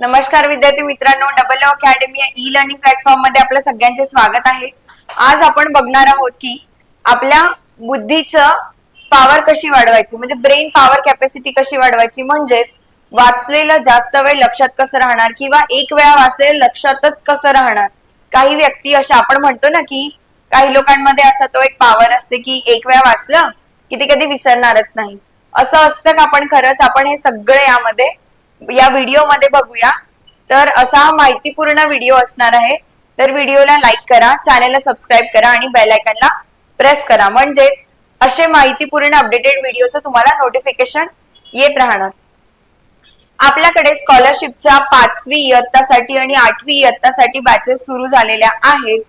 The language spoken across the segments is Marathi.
नमस्कार विद्यार्थी मित्रांनो. डबल ओ अकॅडमी या ई लर्निंग प्लॅटफॉर्ममध्ये आपलं सगळ्यांचे स्वागत आहे. आज आपण बघणार आहोत की आपल्या बुद्धीचं पॉवर कशी वाढवायची? म्हणजे ब्रेन पॉवर कॅपॅसिटी कशी वाढवायची? म्हणजेच वाचलेलं जास्त वेळ लक्षात कसं राहणार? किंवा एक वेळा वाचलेलं लक्षातच कसं राहणार? काही व्यक्ती अशा आपण म्हणतो ना की काही लोकांमध्ये असा तो एक पॉवर असते की एक वेळा वाचलं की ते कधी विसरणारच नाही. असं असतं का आपण? खरंच आपण हे सगळे यामध्ये या व्हिडिओमध्ये बघूया. तर असा हा माहितीपूर्ण व्हिडिओ असणार आहे. तर व्हिडिओला लाईक करा चॅनलला सबस्क्राईब करा आणि बेलायकनला प्रेस करा. म्हणजेच असे माहितीपूर्ण अपडेटेड व्हिडिओचं तुम्हाला नोटिफिकेशन येत राहणार. आपल्याकडे स्कॉलरशिपच्या पाचवी इयत्तासाठी आणि आठवी इयत्तासाठी बॅचेस सुरू झालेल्या आहेत.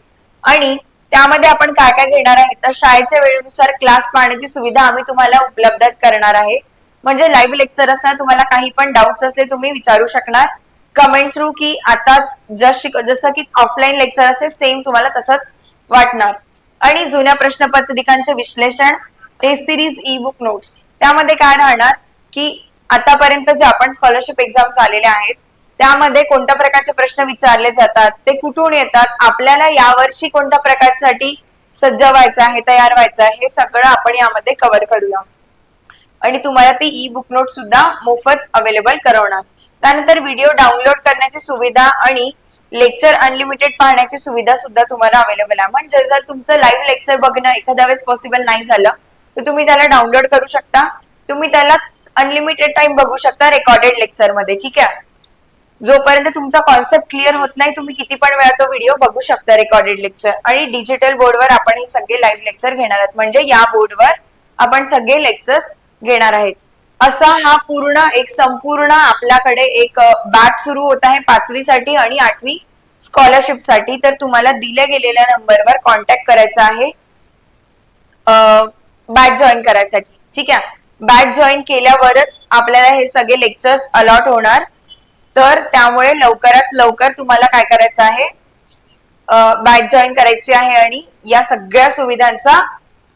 आणि त्यामध्ये आपण काय काय घेणार आहे? तर शाळेच्या वेळेनुसार क्लास पाहण्याची सुविधा आम्ही तुम्हाला उपलब्ध करणार आहे. म्हणजे लाईव्ह लेक्चर असताना तुम्हाला काही पण डाऊट्स असले तुम्ही विचारू शकणार. कमेंट थ्रू की आताच जस्ट शिक जसं की ऑफलाईन लेक्चर असेल सेम तुम्हाला तसंच वाटणार. आणि जुन्या प्रश्नपत्रिकांचे विश्लेषण ते सिरीज ई बुक नोट्स त्यामध्ये काय राहणार? की आतापर्यंत जे आपण स्कॉलरशिप एक्झाम्स आलेले आहेत त्यामध्ये कोणत्या प्रकारचे प्रश्न विचारले जातात ते कुठून येतात आपल्याला यावर्षी कोणत्या प्रकारसाठी सज्ज व्हायचं आहे तयार व्हायचं आहे हे सगळं आपण यामध्ये कव्हर करूया. आणि तुम्हाला ती ई बुक नोट सुद्धा मोफत अवेलेबल करवणार. त्यानंतर व्हिडिओ डाउनलोड करण्याची सुविधा आणि लेक्चर अनलिमिटेड पाहण्याची सुविधा सुद्धा तुम्हाला अवेलेबल आहे. म्हणजे जर तुमचं लाईव्ह लेक्चर बघणं एखाद्या वेळेस पॉसिबल नाही झालं तर तुम्ही त्याला डाउनलोड करू शकता. तुम्ही त्याला अनलिमिटेड टाइम बघू शकता रेकॉर्डेड लेक्चरमध्ये ठीक आहे? जोपर्यंत तुमचा कॉन्सेप्ट क्लिअर होत नाही तुम्ही किती पण वेळा तो व्हिडिओ बघू शकता रेकॉर्डेड लेक्चर आणि डिजिटल बोर्डवर आपण हे सगळे लाईव्ह लेक्चर घेणार आहोत. म्हणजे या बोर्डवर आपण सगळे लेक्चर्स घेणार आहेत. असा हा पूर्ण एक संपूर्ण आपल्याकडे एक बॅच सुरू होत आहे पाचवीसाठी आणि आठवी स्कॉलरशिपसाठी. तर तुम्हाला दिल्या गेलेल्या नंबरवर कॉन्टॅक्ट करायचा आहे. बॅच जॉईन करायसाठी. ठीक आहे? बॅच जॉईन केल्यावरच आपल्याला हे सगळे लेक्चर्स अलॉट होणार. तर त्यामुळे लवकरात लवकर तुम्हाला काय करायचं आहे? बॅच जॉईन करायची आहे आणि या सगळ्या सुविधांचा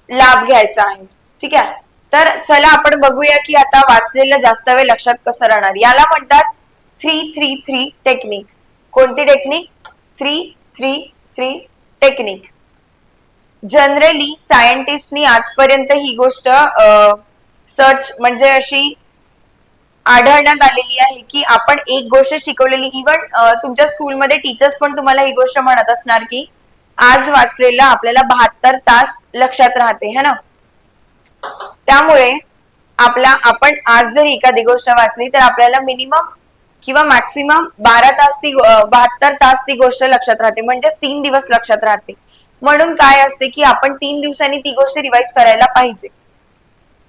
लाभ घ्यायचा आहे. ठीक आहे? तर चला आपण बघूया की आता वाचलेलं जास्त वेळ लक्षात कसं राहणार. याला म्हणतात थ्री थ्री थ्री टेक्निक कोणती technique three three three technique generally सायंटिस्टनी आजपर्यंत ही गोष्ट सर्च म्हणजे अशी आढळण्यात आलेली आहे की आपण एक गोष्ट शिकवलेली. इव्हन तुमच्या स्कूलमध्ये टीचर्स पण तुम्हाला ही गोष्ट म्हणत असणार की आज वाचलेलं आपल्याला बहात्तर तास लक्षात राहते है ना? त्यामुळे आपला आपण आज जर एखादी गोष्ट वाचली तर आपल्याला मिनिमम किंवा मॅक्सिमम बारा तास ती बहात्तर तास ती गोष्ट लक्षात राहते. म्हणजेच तीन दिवस लक्षात राहते. म्हणून काय असते की आपण तीन दिवसांनी ती गोष्ट रिवाइज करायला पाहिजे.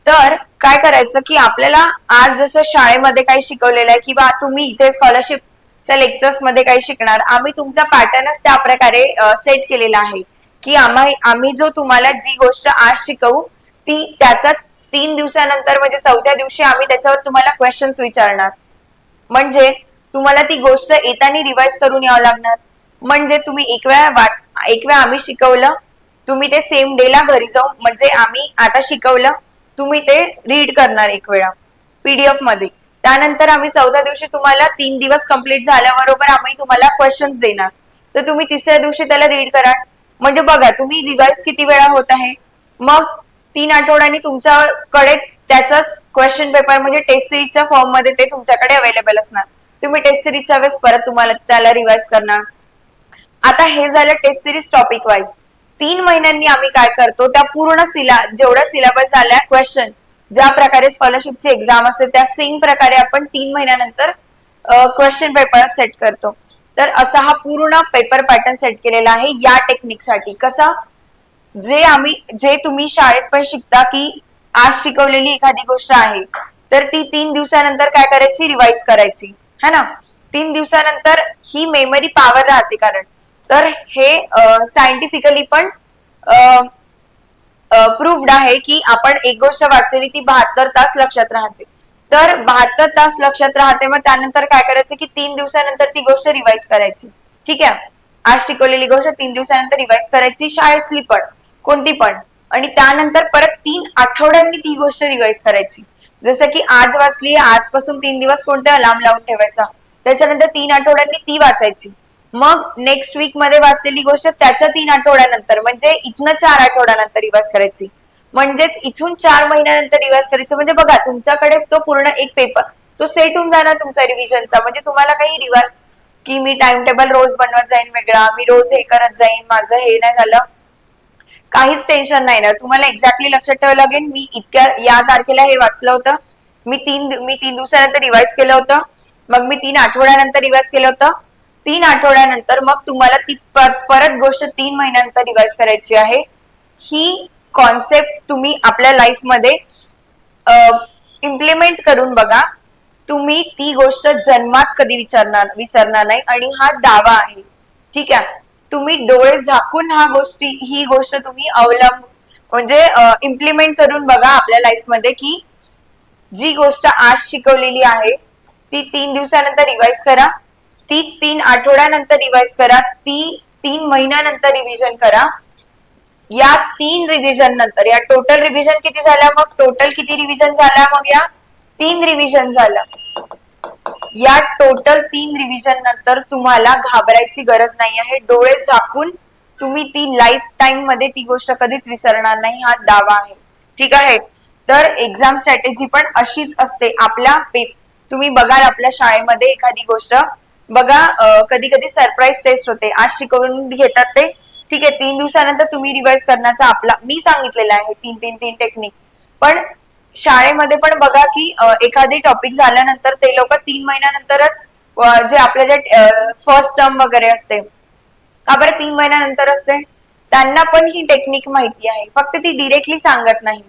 तर काय करायचं की आपल्याला आज जसं शाळेमध्ये काही शिकवलेलं आहे किंवा तुम्ही इथे स्कॉलरशिपच्या लेक्चर्समध्ये काही शिकणार आम्ही तुमचा पॅटर्नच त्या प्रकारे सेट केलेला आहे. की आम्ही आम्ही जो तुम्हाला जी गोष्ट आज शिकवू ती त्याचा तीन दिवसानंतर म्हणजे चौथ्या दिवशी आम्ही त्याच्यावर तुम्हाला क्वेश्चन्स विचारणार. म्हणजे तुम्हाला ती गोष्ट येताना रिवाइज करून यावं लागणार. म्हणजे तुम्ही एक वेळा वाट एक वेळा आम्ही शिकवलं तुम्ही ते सेम डेला घरी जाऊन म्हणजे आम्ही आता शिकवलं तुम्ही ते रीड करणार एक वेळा पीडीएफमध्ये. त्यानंतर आम्ही चौथ्या दिवशी तुम्हाला तीन दिवस कंप्लीट झाल्याबरोबर आम्ही तुम्हाला क्वेश्चन्स देणार. तर तुम्ही तिसऱ्या दिवशी त्याला रीड करा म्हणजे बघा तुम्ही रिवाइज किती वेळा होत आहे? मग तीन आठवड्यांनी तुमच्याकडे त्याचाच क्वेश्चन पेपर म्हणजे टेस्ट सिरीजच्या फॉर्ममध्ये ते तुमच्याकडे अवेलेबल असणार. तुम्ही टेस्ट सिरीजच्या वेळेस परत तुम्हाला त्याला रिवाइज करणार. आता हे झालं टेस्ट सिरीज टॉपिक वाईज तीन महिन्यांनी आम्ही काय करतो त्या पूर्ण सिला जेवढा सिलेबस आल्या क्वेश्चन ज्या प्रकारे स्कॉलरशिपची एक्झाम असते त्या सेम प्रकारे आपण तीन महिन्यानंतर क्वेश्चन पेपर सेट करतो. तर असा हा पूर्ण पेपर पॅटर्न सेट केलेला आहे या टेक्निकसाठी कसा? जे आम्ही जे तुम्ही शाळेत पण शिकता की आज शिकवलेली एखादी गोष्ट आहे तर ती तीन दिवसानंतर काय करायची? रिवाइज करायची. है ना? तीन दिवसानंतर ही मेमरी पॉवर राहते कारण. तर हे सायंटिफिकली पण प्रूव्ड आहे की आपण एक गोष्ट वाचलेली ती बहात्तर तास लक्षात राहते. तर बहात्तर तास लक्षात राहते मग त्यानंतर काय करायचं की तीन दिवसानंतर ती गोष्ट रिवाइज करायची. ठीक आहे? आज शिकवलेली गोष्ट तीन दिवसानंतर रिवाइज करायची शाळेतली पण. कोणती पण. आणि त्यानंतर परत तीन आठवड्यांनी ती गोष्ट रिवाइज करायची. जसं की आज वाचली आजपासून तीन दिवस कोणता अलार्म लावून ठेवायचा. त्याच्यानंतर तीन आठवड्यांनी ती वाचायची. मग नेक्स्ट वीकमध्ये वाचलेली गोष्ट त्याच्या तीन आठवड्यानंतर म्हणजे इथनं चार आठवड्यानंतर रिवाइज करायची. म्हणजेच इथून चार महिन्यानंतर रिवाज करायचं. म्हणजे बघा तुमच्याकडे तो पूर्ण एक पेपर तो सेट होऊन जाणार तुमचा रिव्हिजनचा म्हणजे तुम्हाला काही रिवाज की मी टाइम टेबल रोज बनवत जाईन वेगळा मी रोज हे करत जाईन माझं हे नाही झालं. काहीच टेन्शन नाही ना. तुम्हाला एक्झॅक्टली लक्षात ठेवावं लागेल मी इतक्या या तारखेला हे वाचलं होतं. मी तीन मी तीन दिवसानंतर रिवाईज केलं होतं. मग मी तीन आठवड्यानंतर रिवाइज केलं होतं. तीन आठवड्यानंतर मग तुम्हाला ती परत गोष्ट तीन महिन्यानंतर रिवाईज करायची आहे. ही कॉन्सेप्ट तुम्ही आपल्या लाईफमध्ये इम्प्लिमेंट करून बघा. तुम्ही ती गोष्ट जन्मात कधी विचारणार विसरणार नाही. आणि हा दावा आहे. ठीक आहे? तुम्ही डोळे झाकून हा गोष्टी ही गोष्ट तुम्ही अवलंब म्हणजे इम्प्लिमेंट करून बघा आपल्या लाईफमध्ये की जी गोष्ट आज शिकवलेली आहे ती तीन दिवसानंतर रिवाइज करा तीच तीन आठवड्यानंतर रिवाइज करा ती तीन महिन्यानंतर रिव्हिजन करा. या तीन रिव्हिजन नंतर या टोटल रिव्हिजन किती झाल्या मग? टोटल किती रिव्हिजन झाल्या मग या? तीन रिव्हिजन झालं. या टोटल तीन रिव्हिजन नंतर तुम्हाला घाबरायची गरज नाही आहे. डोळे झाकून तुम्ही ती लाईफ टाइममध्ये ती गोष्ट कधीच विसरणार नाही. हा दावा आहे. ठीक आहे? तर एक्झाम स्ट्रॅटेजी पण अशीच असते. आपल्या पे तुम्ही बघाल आपल्या शाळेमध्ये एखादी गोष्ट. बघा कधी कधी सरप्राईज टेस्ट होते. आज शिकवून घेतात ते. ठीक आहे? तीन दिवसानंतर तुम्ही रिवाइज करण्याचा आपला मी सांगितलेला आहे तीन तीन तीन टेक्निक पण शाळेमध्ये पण बघा की एखादी टॉपिक झाल्यानंतर ते लोक तीन महिन्यानंतरच जे आपल्या जे फर्स्ट टर्म वगैरे असते का बरं तीन महिन्यानंतर असते? त्यांना पण ही टेक्निक माहिती आहे. फक्त ती डिरेक्टली सांगत नाही.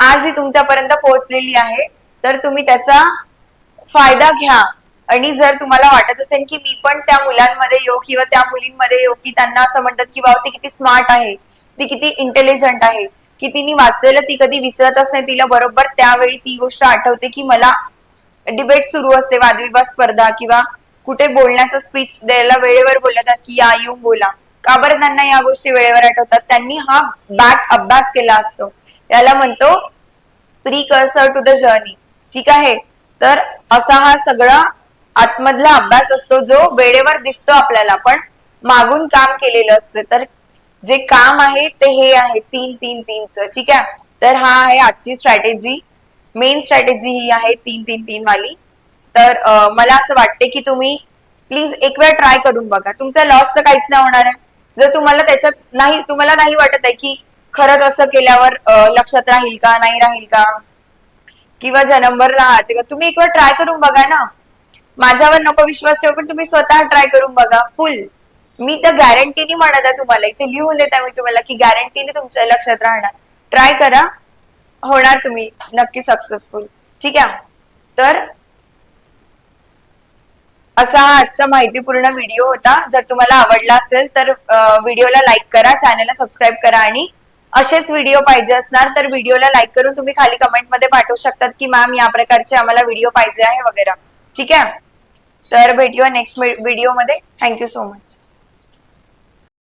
आज ही तुमच्यापर्यंत पोहोचलेली आहे तर तुम्ही त्याचा फायदा घ्या. आणि जर तुम्हाला वाटत असेल की मी पण त्या मुलांमध्ये येऊ किंवा त्या मुलींमध्ये येऊ की त्यांना असं म्हणतात की बाबा ती किती स्मार्ट आहे. ती किती इंटेलिजंट आहे. की तिने वाचलेलं ती कधी विसरतच नाही तिला. बरोबर त्यावेळी ती गोष्ट आठवते की मला डिबेट सुरू असते वादविवाद स्पर्धा किंवा कुठे बोलण्याचं स्पीच द्यायला वेळेवर बोलतात की या येऊन बोला. का बरं त्यांना या गोष्टी वेळेवर आठवतात? त्यांनी हा बॅक अभ्यास केला असतो. याला म्हणतो precursor to the journey ठीक आहे? तर असा हा सगळा आतमधला अभ्यास असतो जो वेळेवर दिसतो आपल्याला. पण मागून काम केलेलं असतं. तर जे काम आहे ते हे आहे तीन तीन तीनच. ठीक आहे? तर हा आहे आजची स्ट्रॅटेजी मेन स्ट्रॅटेजी ही आहे तीन तीन तीन वाली. तर मला असं वाटते की तुम्ही प्लीज एक वेळ ट्राय करून बघा. तुमचा लॉस तर काहीच नाही होणार आहे. जर तुम्हाला त्याच्यात नाही तुम्हाला नाही वाटत आहे की खरंच असं केल्यावर लक्षात राहील का नाही राहील का? किंवा जन्मभर राहते का? तुम्ही एक वेळ ट्राय करून बघा ना. माझ्यावर नको विश्वास ठेवा पण तुम्ही स्वतः ट्राय करून बघा. फुल मी तर गॅरंटीने म्हणत आहे तुम्हाला इथे लिहून देता मी तुम्हाला की गॅरंटीने तुमच्या लक्षात राहणार. ट्राय करा. होणार तुम्ही नक्की सक्सेसफुल ठीक आहे? तर असा हा आजचा माहितीपूर्ण व्हिडिओ होता. जर तुम्हाला आवडला असेल तर व्हिडिओला लाईक करा चॅनलला सबस्क्राईब करा आणि असेच व्हिडिओ पाहिजे असणार तर व्हिडिओला लाईक करून तुम्ही खाली कमेंटमध्ये पाठवू शकतात की मॅम या प्रकारचे आम्हाला व्हिडिओ पाहिजे आहे वगैरे. ठीक आहे? तर भेटूया नेक्स्ट व्हिडिओमध्ये थँक्यू सो मच